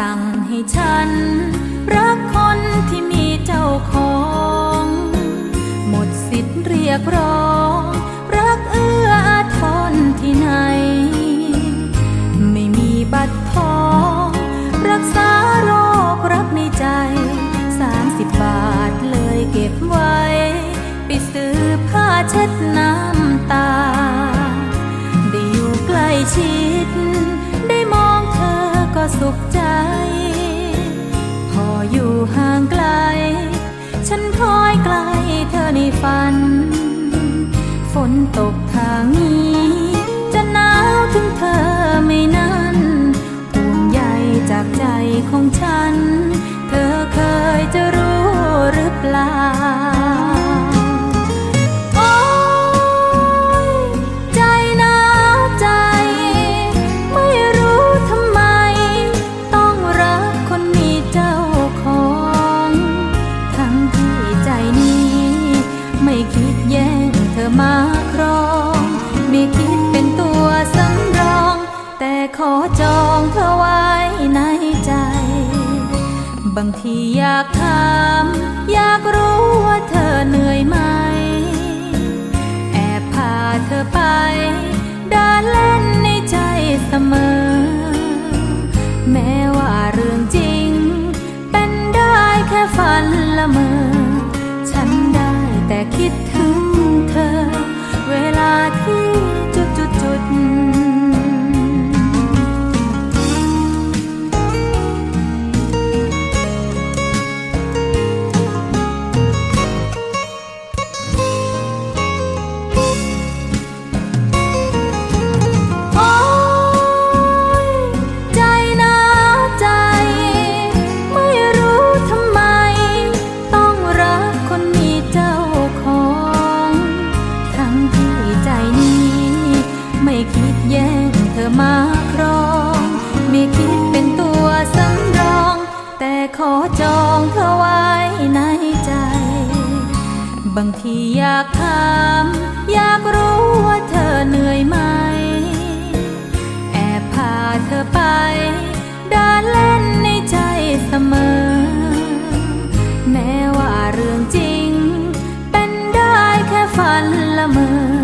สั่งให้ฉัน รักคนที่มีเจ้าของ หมดสิทธิ์เรียกร้อง รักเอื้ออาทรที่ไหน ไม่มีบัตรทอง รักษาโรครักในใจ สามสิบบาทเลยเก็บไว้ ไปซื้อผ้าเช็ดหน้ำ ม่รู้ทำไมต้องรักคนมีเจ้าของทั้งที่ใจดีไม่คิดแย่งเธอมาครองไม่คิดเป็นตัวสำรอง แต่ขอจองเธอไว้ใน บางทีอยากถาม อยากรู้ว่าเธอเหนื่อยไหม แอบพาเธอไปเดินเล่นในใจเสมอ แม้ว่าเรื่องจริง เป็นได้แค่ฝันละเมอ ฉันได้แต่คิดถึงเธอ เวลาที่ แย่งเธอมาครองไม่คิดเป็นตัวสำรอง แต่ขอจองเธอไว้ในใจ บางทีอยากถามอยากรู้ว่าเธอเหนื่อยไหม แอบพาเธอไปดานเล่นในใจเสมอ แม้ว่าเรื่องจริง เป็นได้แค่ฝันละเมอ